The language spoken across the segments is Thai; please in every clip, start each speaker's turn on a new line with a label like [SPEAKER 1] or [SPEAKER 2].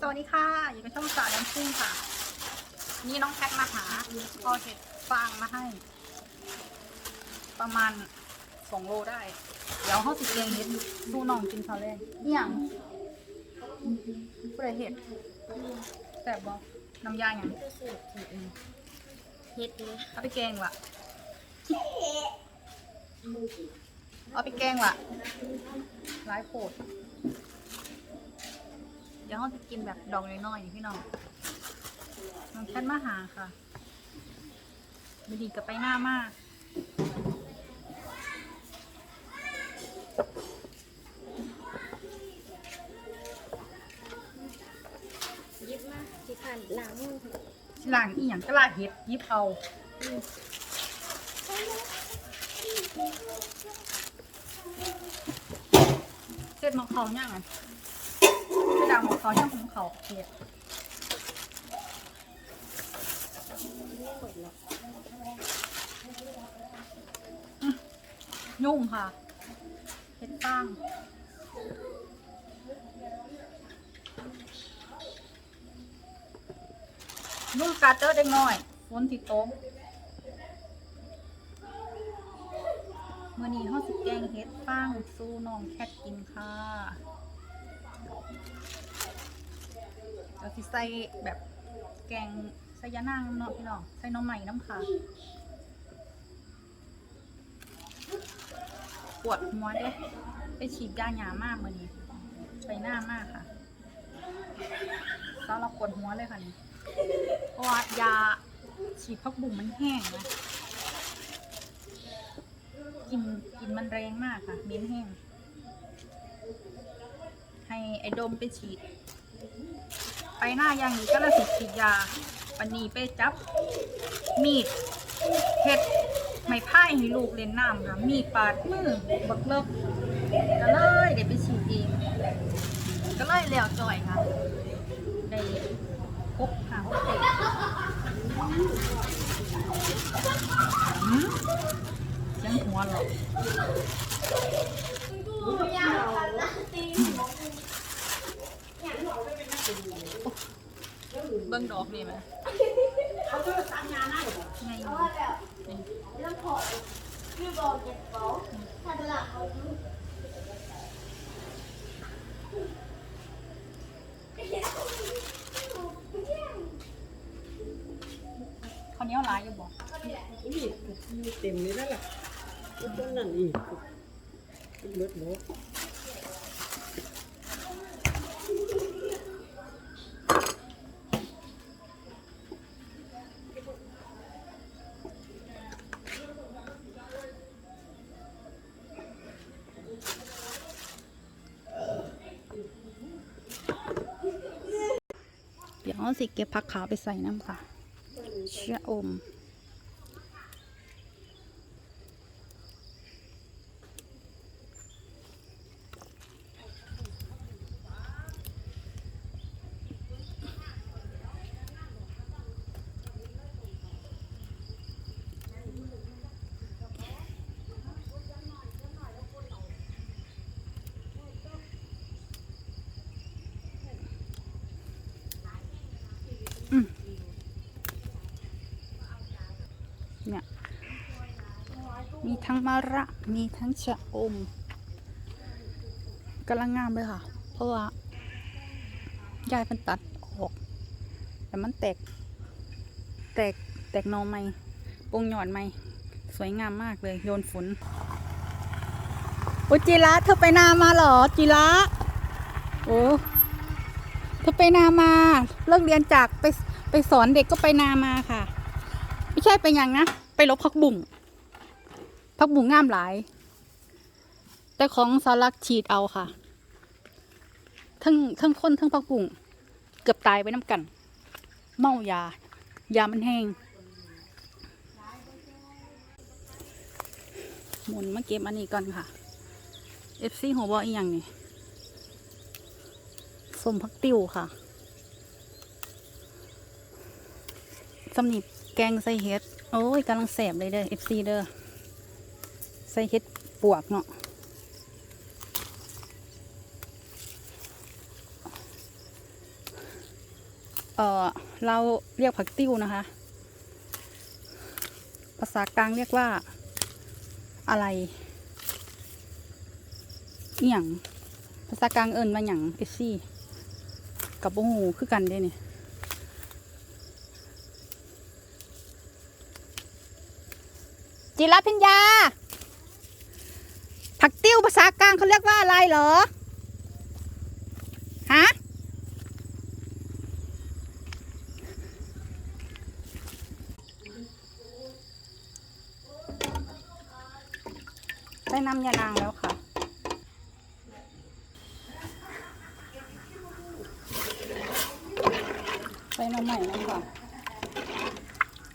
[SPEAKER 1] สวัสดีค่ะ อยู่กับช่องสาวน้ำซิ่งค่ะ นี่น้องแคทมาหาก็เห็ดฟางมาให้ ประมาณสองโลได้ เดี๋ยวเขาสิเกงเห็ดดูน้องกินข้าวแรงนี่ยังผู้ใดเห็ดแซ่บบ่น้ำยาอย่าง
[SPEAKER 2] เฮ็ดเลย
[SPEAKER 1] เอาไปแกงว่ะเอาไปแกงว่ะร้ายโผด เดี๋ยวเขาจะกินแบบดอกน้อยๆนี่พี่น้องน้องแคทมาหาค่ะไม่ดีกับไปหน้ามาก
[SPEAKER 2] ยิบมาสิขันหล้างมือ
[SPEAKER 1] หลังอีหยังก็ลาเห็ดยิบเอาเจ็ดหมองเขาย่างไง ดังหมองเขาย่างของเขาเห็ด
[SPEAKER 2] ไม่มดหรอก
[SPEAKER 1] ยุ่งค่ะเห็ดตั้งนุ่งกาเตอร์เด็กน้อยฝนติดโต๊ะเมื่อนี้ห้อสิแกงเห็ดฟางสู้น้องแคทกินค่ะ เราสิใส่แบบแกงใส่ยานางเนาะพี่น้องใส่น้องใหม่น้ำค่ะปวดหัวเด้ไปฉีดยาหยามากมือนี้ไปหน้ามากค่ะแล้วเราปวดหัวเลยค่ะนี่เพราะว่ายาฉีดพักบุ่มมันแห้งนะกินกินมันแรงมากค่ะเม็นแห้ง ให้ไอ้ดมไปฉีด ไปหน้าอย่างนี้ก็เลยสิฉีดยาปันนี้ไปจับมีดเห็ดไม่พ่ายให้ลูกเล่นน้ำค่ะ มีดปาดมือบักเลิกก็เลยเดี๋ยวไปฉีดเองก็เลยแล้วจ่อยค่ะได้พบหาพบเตะหืมเสียังหัวหรอก เบิ้งดอกนี่ไหมไง
[SPEAKER 2] แล้วพอพี่บอกเจ็บอกถ้าตลาดเอา
[SPEAKER 1] เขาวเหนี้ยวหลายอยู่บ่
[SPEAKER 3] นี่เต็มเลยนั่นแหละต้นนั่นอีกเบิดหมด
[SPEAKER 1] เดี๋ยวเอา สิเก็บผักขาวไปใส่น้ำค่ะเชื่ออม ทั้งมะระมีทั้งชะอมกำลังงามเลยค่ะ เพราะว่ายายมันตัดออก แต่มันแตก แตกแตกนอใหม่ปงหยอดใหม่สวยงามมากเลย โยนฝนโอ้จิระเธอไปนามาหรอจิระโอ้เธอไปนามาเลิกเรียนจากไปไปสอนเด็กก็ไปนามาค่ะ ไม่ใช่ไปยังนะ ไปลบพักบุ่ง พักบุ่งงามหลาย แต่ของสารักฉีดเอาค่ะ ทั้งทั้งคนทั้งพักบุ่งเกือบตายไปน้ำกัน เมายา ยามันแห้งหมุนมาเก็บอันนี้ก่อนค่ะ FC หัวบออีกอย่างนี่สมพักติวค่ะสำนีแกงใส่เห็ด โอ้ยกำลังแสบเลยเด้อ FC เด้อ ส่เห็ดปวกเนาะเออเราเรียกผักติ้วนะคะ ภาษากลางเรียกว่าอะไรอหย่างภาษากลางเอิญมาอย่างเอซี่กับโบหูคือกันเด้เนี่ยจิรพิญญา ภาษากลางเขาเรียกว่าอะไรเหรอ ฮะ ได้น้ำยานางแล้วค่ะ ใส่น้ำใหม่แล้วค่ะ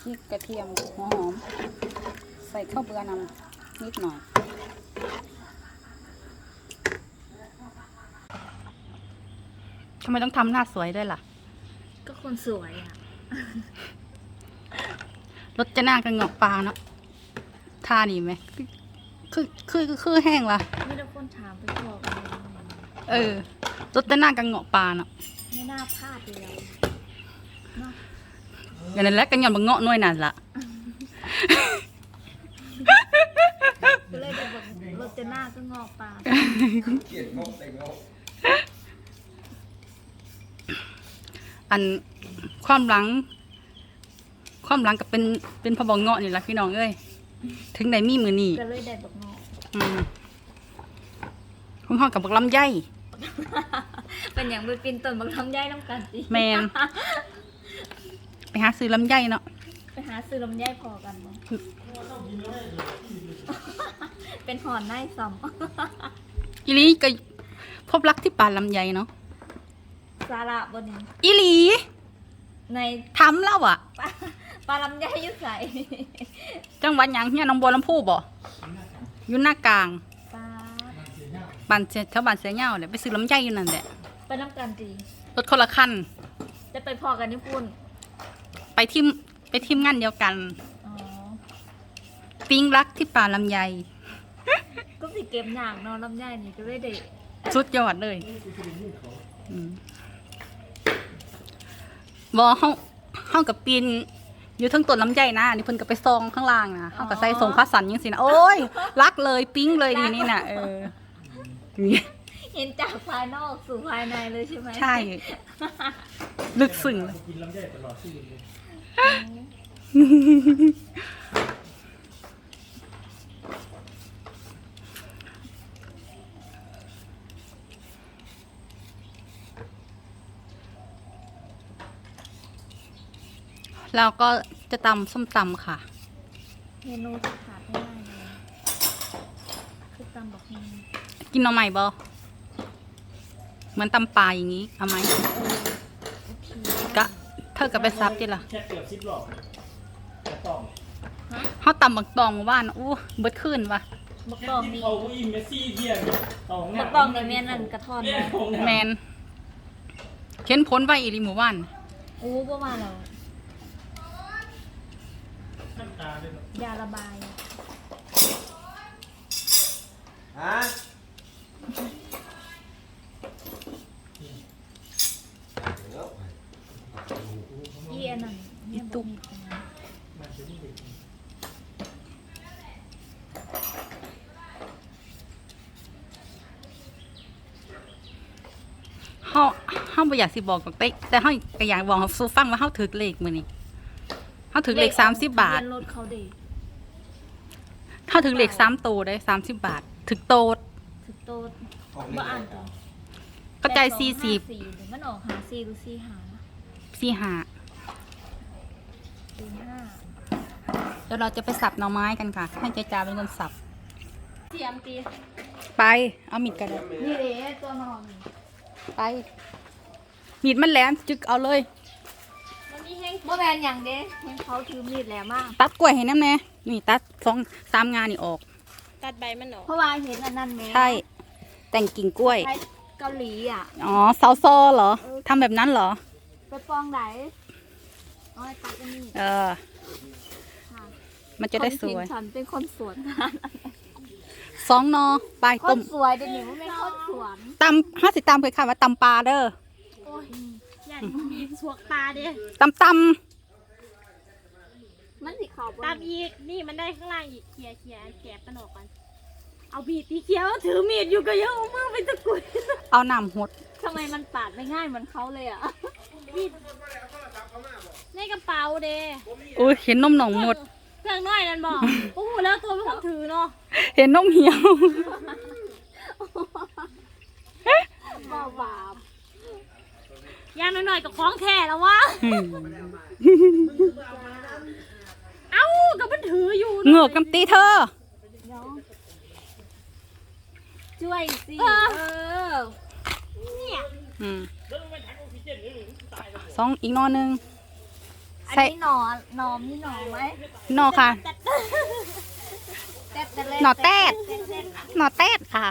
[SPEAKER 1] พริกกระเทียมหัวหอม ใส่ข้าวเบือนำนิดหน่อยำไมต้องทำหน้าสวยด้วยล่ะ
[SPEAKER 2] ก็คนสวยอะ
[SPEAKER 1] รสจะหน้ากันงอกปลาเนาะทานี่ไหมคือคือคือคือแห้งละ
[SPEAKER 2] ไม่ได้คนถามไปบอกเลย
[SPEAKER 1] เออรสจะหน้ากันงอกปลาเนาะ
[SPEAKER 2] ไม่น่าพลาดเลย
[SPEAKER 1] อย่างนั้นแหละกันหย่อนบางเงาะหน้อยนั่นละ
[SPEAKER 2] ก็เลยจะบอกรถจะหน้าก็งอกปาก
[SPEAKER 1] อันความหลัง ความหลังกับเป็นเป็นพอบองเงาะนี่ละพี่น้องเอ้ยถึงไหนมีมือนี่
[SPEAKER 2] ก็เลยได้บอกงอก
[SPEAKER 1] อืมคุณพ่อกับบักลำไย
[SPEAKER 2] เป็นอย่างไปปีนต้นบักทำย่ายน้ำกันสิ
[SPEAKER 1] แมนไปหาซื้อลำไยเนาะ
[SPEAKER 2] ไปหาซื้อลำไยพอกันมั้งเป็นหอนไน่ซ้
[SPEAKER 1] อีหลีก็พบรักที่ป่าลำไยเนาะำ
[SPEAKER 2] สาระบนนี้
[SPEAKER 1] อีหลี
[SPEAKER 2] ใน
[SPEAKER 1] ทำแล้วอะ
[SPEAKER 2] ปลาปลาลำไยอยุ่ใส
[SPEAKER 1] จังหวัดหยังเนี่ยหน้องบัวลำพูบ่อยู่หน้ากลาง
[SPEAKER 2] ปลา
[SPEAKER 1] บ้านเสียแถวบ้านเสียเหย้าเนี่ยไปซื้อลำไยอยู่นั่นแหละ
[SPEAKER 2] ไปน้ำกันดี
[SPEAKER 1] รถคนละคัน
[SPEAKER 2] จะไปพอกันญี่ปุ่น
[SPEAKER 1] ไปทีมไปทีมงานเดียวกัน
[SPEAKER 2] อ๋อ
[SPEAKER 1] ปิ้งรักที่ป่าลำไย
[SPEAKER 2] ก็สิเก็บหนังนอนลำไยนี่ก็เลยได้
[SPEAKER 1] สุดยอดเลยอืม บอเฮาเฮากับปีนอยู่ทั้งต้นลำไยนะอันนี่เพิ่นก็ไปซองข้างล่างนะเฮาก็ใส่ส่งคัสสันยังสินะโอ้ยรักเลยปิ้งเลยนี่นี่น่ะเออนี่
[SPEAKER 2] เห็นจากภายนอกสู่ภายในเลยใช่ไหม
[SPEAKER 1] ใช่ ลึกซึ้งเลย
[SPEAKER 4] กินลำไยตลอดชีวิตเลย
[SPEAKER 1] แล้วก็จะตำส้มตำค่ะ
[SPEAKER 2] เมนูที่ขาดไม่ได้เลยคือตำบอกมี
[SPEAKER 1] กินหน่อใหม่บอเหมือนตำปลาอย่างนี้ เอาไหม
[SPEAKER 2] โอเค
[SPEAKER 1] กะเธอกับไปซับจิล่ะ
[SPEAKER 4] แค่เกือบสิบรอบกระต้อง
[SPEAKER 1] เฮาตำบักตองว่านอู้เบิดขึ้นวะ
[SPEAKER 2] บัก
[SPEAKER 4] แค่
[SPEAKER 2] ตอง
[SPEAKER 4] ที่
[SPEAKER 2] นี่
[SPEAKER 4] เขาอุ้ยเมสซี่เทียนตอง
[SPEAKER 2] บักตองในแม่นั่นกระท่อน
[SPEAKER 4] แม่
[SPEAKER 2] นะ
[SPEAKER 4] ของ
[SPEAKER 1] แมนเข็นพ้นไว้อีหลีหมู่บ้าน
[SPEAKER 2] อู้ประมาณแล้ว
[SPEAKER 4] น้ำตาเลยเนาะ
[SPEAKER 2] ยาระบาย
[SPEAKER 5] ฮะ
[SPEAKER 2] อีอันนั้นเนี่ยบอกมีตรงนั้น
[SPEAKER 4] มันจะไม่เด็ก
[SPEAKER 1] เฮาเฮาบ่อยากสิบอกหรอกแต่แต่เฮาก็อยากบอกให้สู้ฟังว่าเฮาถือเลขมื้อนี้ เฮาถือเลข30บาท
[SPEAKER 2] ทะเบียนรถเขาเด็ก
[SPEAKER 1] เฮาถือเลข3โตได้30บาท ถึกโตด
[SPEAKER 2] ถึกโตดว่าอ่านต่อ
[SPEAKER 1] ก็จ่าย
[SPEAKER 2] แปดสองห้า
[SPEAKER 1] 40
[SPEAKER 2] สี่หรือมันออกหาสี่หรือสี่หา
[SPEAKER 1] 45
[SPEAKER 2] สี่ห้า
[SPEAKER 1] เดี๋ยวเราจะไปสับหน่อไม้กันค่ะ ให้เจจาเป็นคนสับ
[SPEAKER 2] เทียมตี
[SPEAKER 1] ไป เอามีดกันเลย
[SPEAKER 2] นี่เด้ตัวนอน
[SPEAKER 1] ไปมีดมันแหลมจึกเอาเลย
[SPEAKER 2] มันมีแห้ง บ่แมนอย่างเด้แห้งเขาถือมีดแหลมมาก
[SPEAKER 1] ตัดกล้วยให้น้ำแน่นี่ตัดสองสามงานนี่ออก
[SPEAKER 3] ตัดใบมันออก
[SPEAKER 2] เพราะว่าเห็นอันนั้นไหม
[SPEAKER 1] ใช่ แต่งกิ่งกล้วย
[SPEAKER 2] ใช้เกาหลีอะ
[SPEAKER 1] อ๋อเซาซอเหรอทำแบบนั้นเหรอ
[SPEAKER 2] ไปปองไหนเอาไอ้ตัดอันนี้
[SPEAKER 1] เออ
[SPEAKER 2] ค่ะ
[SPEAKER 1] มันจะได้สวย
[SPEAKER 2] คนเห็นฉันเป็นคนสวน
[SPEAKER 1] สองนอไป
[SPEAKER 2] ค
[SPEAKER 1] ต้
[SPEAKER 2] น
[SPEAKER 1] ม
[SPEAKER 2] สวยเดี๋ยวนี้มันเป็นคนสวน
[SPEAKER 1] ตำห้าสิตำเคยค่ะว่าตำปลาเด้อ
[SPEAKER 2] โอ้ย ยานสวกตาเด้
[SPEAKER 1] ตำต
[SPEAKER 2] มันสิเขา
[SPEAKER 5] ตามอีกนี่มันได้ข้างล่างอีกเคลียร์เคลียร์แกะปนออกก่อนเอาบีดตีเขียวถือมีดอยู่ก็ยังเอามือไปตะกุยำ
[SPEAKER 1] เอาน้ำหด
[SPEAKER 2] ทำไมมันปาดไม่ง่ายเหมือนเขาเลยอะ
[SPEAKER 5] ในกระเป๋าเด้
[SPEAKER 1] อุ้ยเห็นนมหนองหมด
[SPEAKER 5] เครื่องน้อยนั่นบอกโอ้โหแล้วตัวเป็นคนถือเนาะ
[SPEAKER 1] เห็นนมเหี่ยว
[SPEAKER 2] บ้าบาป
[SPEAKER 5] ย่างน้อยๆกับของแท้แล้ววะ
[SPEAKER 1] อืม
[SPEAKER 5] เอ้ากับมันถืออยู่
[SPEAKER 1] เหงือกน้ำตีเธอ
[SPEAKER 2] ช่วยสิ
[SPEAKER 5] เออ
[SPEAKER 2] เออ
[SPEAKER 5] เนี่ย
[SPEAKER 1] อืม
[SPEAKER 4] แล้วมันไม่ถังออกซิเจนหรือตายแล้ว
[SPEAKER 1] สองอีกนอหนึง
[SPEAKER 2] อัน
[SPEAKER 1] ใส่
[SPEAKER 2] นี้หนอนหนอมนี่หนอไหม
[SPEAKER 1] นอค่ะ
[SPEAKER 2] แต๊ดแต่เล็ก
[SPEAKER 1] หนอแต๊ดนอแตดค่ะ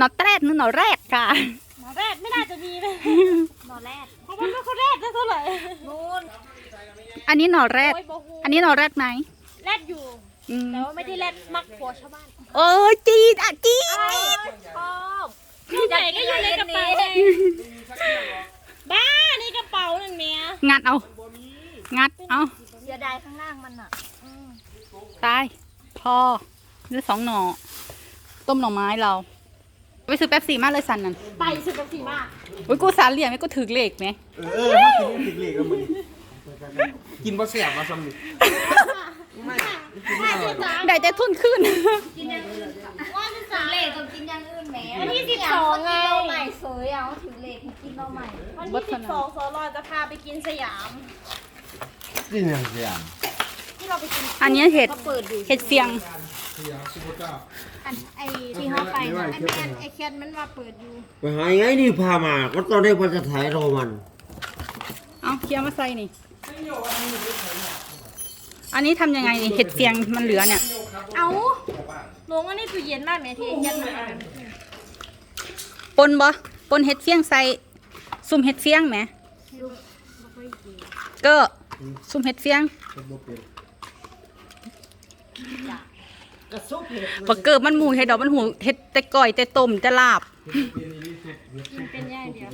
[SPEAKER 1] นอแตดหรือหนอแรดค่ะ
[SPEAKER 2] หนอแรด
[SPEAKER 5] เพราะมันไม่ค่อยแรกเท่าไหร่
[SPEAKER 2] นู่น
[SPEAKER 1] อันนี้หนอแรด
[SPEAKER 5] โอ้ยโบฮู
[SPEAKER 1] อันนี้หนอแรดไหม
[SPEAKER 5] แรดอยู่
[SPEAKER 1] อืม
[SPEAKER 5] แต่ว่าไม่ได้แรดมักผัวชาวบ้าน
[SPEAKER 1] เออจีดอะจีด
[SPEAKER 2] ชอบ
[SPEAKER 5] เครื่องใหญ่ก็อยู่ในกระเป๋าเองบ้านี่กระเป๋าหนึ่งเมีย
[SPEAKER 1] งัดเอา งัดเอา
[SPEAKER 2] เสียดายข้างล่างมันอะอืม
[SPEAKER 1] ตาย พอเหลือสองหน่อต้มหน่อไม้เรา ไปซื้อแป๊บซี่มาเลยสันนั่น
[SPEAKER 5] ไปสุดสีมาก
[SPEAKER 1] อุ้ยกูสารเหลี่ยมไหมกูถือเลขไหม
[SPEAKER 6] เออถ้ากินนี่ถึงเหล็กแล้วมึงกินบ่แสบมาซ้ำนี่ไม่กินไม่อร่อยหรอก
[SPEAKER 1] ได้แต่ทุนขึ้น
[SPEAKER 2] กินอย่างอื่นว่าจะสั่งเลขต้องกินอย่างอื่นแหม
[SPEAKER 5] วันที่สิบสองไง
[SPEAKER 2] เราใหม่เสยเอาถือเลขให้กินเราใหม่
[SPEAKER 5] วัน
[SPEAKER 1] วั
[SPEAKER 5] ที่
[SPEAKER 1] ฒ
[SPEAKER 5] สิ
[SPEAKER 1] นา
[SPEAKER 5] บสองโซลอจะพาไปกินสยาม
[SPEAKER 6] กินอย่างเดียว
[SPEAKER 5] ที่เราไปกิน
[SPEAKER 1] อันนี้เห็ด
[SPEAKER 2] ก็เปิดอยู่
[SPEAKER 1] เห็ดเสียง
[SPEAKER 2] อันไอที่เขาไปนะไอแมนไอแคทมันมาเปิดอยู่
[SPEAKER 6] ไปหายังไงนี่พามาก็ตอนแรกว่าจะถ่ายโรมัน
[SPEAKER 1] เอาเคี่ยวมาใส่นี่ อันนี้ทำยังไงนี่ เห็ดเสียงมันเหลือเนี่ย
[SPEAKER 5] เอาลงอันนี้ตู้เย็นมากแม่ที่เย็นมาก
[SPEAKER 1] ปนบ่ปนเห็ดเสียงใส่ซุ่มเห็ดเสียงไหม ก็ซุ่มเห็ดเสียง
[SPEAKER 3] กระซุบเห็ด
[SPEAKER 1] บ่เกิดมันหมูเห็ดดอกมันหูเห็ดแต่ก่อยแต่ต้มแต่ลาบ
[SPEAKER 5] กินเป็นย่างเดียว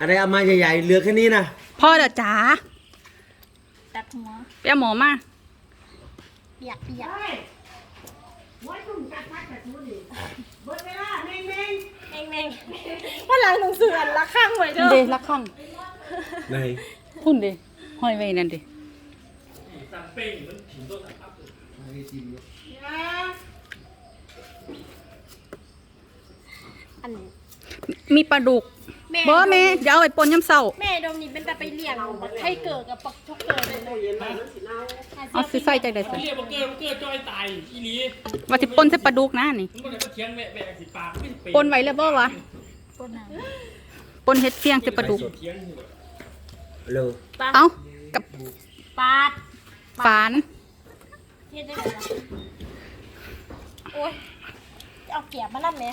[SPEAKER 6] อะไรเอามาใหญ่ๆเหลือแค่นี้นะ
[SPEAKER 1] พ่อเด้อจ๋า
[SPEAKER 2] ตัดหัว
[SPEAKER 1] ไปเอาหมอมา
[SPEAKER 5] เปียกเปียกเม่งเม่งว่าหลังหนังสืออันละข้างไว้เด้อ
[SPEAKER 1] เดละข้าง
[SPEAKER 6] ไหน
[SPEAKER 1] พุ่นเด ห้อยไว้นั่นเด
[SPEAKER 4] สั่งเป้งมันถึงตัวสั่งอัพเลย
[SPEAKER 5] อัน
[SPEAKER 1] มีปลาดุก
[SPEAKER 5] แม่
[SPEAKER 1] บ่แม่เดี๋ยวเอาไปปนยำเศร้า
[SPEAKER 5] แม่ดมนี่เป็นแต่ไปเลี้ยงปักไข่เกิดกับปักชกเกิดเลยนะ
[SPEAKER 1] เอาซื้อใส่ใจได้สิ
[SPEAKER 4] เรียกว่าเกิดเกิดจอยตายอีหลี
[SPEAKER 1] ว่าสิปนใส่ปลาดุกนะนี่
[SPEAKER 4] มันก็เลยมาเทียงแม่แม่สิปากไม่เป็น
[SPEAKER 1] ปนไว้แล้วบ่วะ
[SPEAKER 2] ต้นน้
[SPEAKER 1] ปนเห็ดเสียงใส่ปลาดุก
[SPEAKER 4] เทียงอยู่
[SPEAKER 6] เร็ว
[SPEAKER 1] เอ้า กับำ
[SPEAKER 2] ปาด
[SPEAKER 1] ฝาน
[SPEAKER 5] เฮ็ดได้ไงล่ะโอ้ยเอาเกียบมาล่ำแม่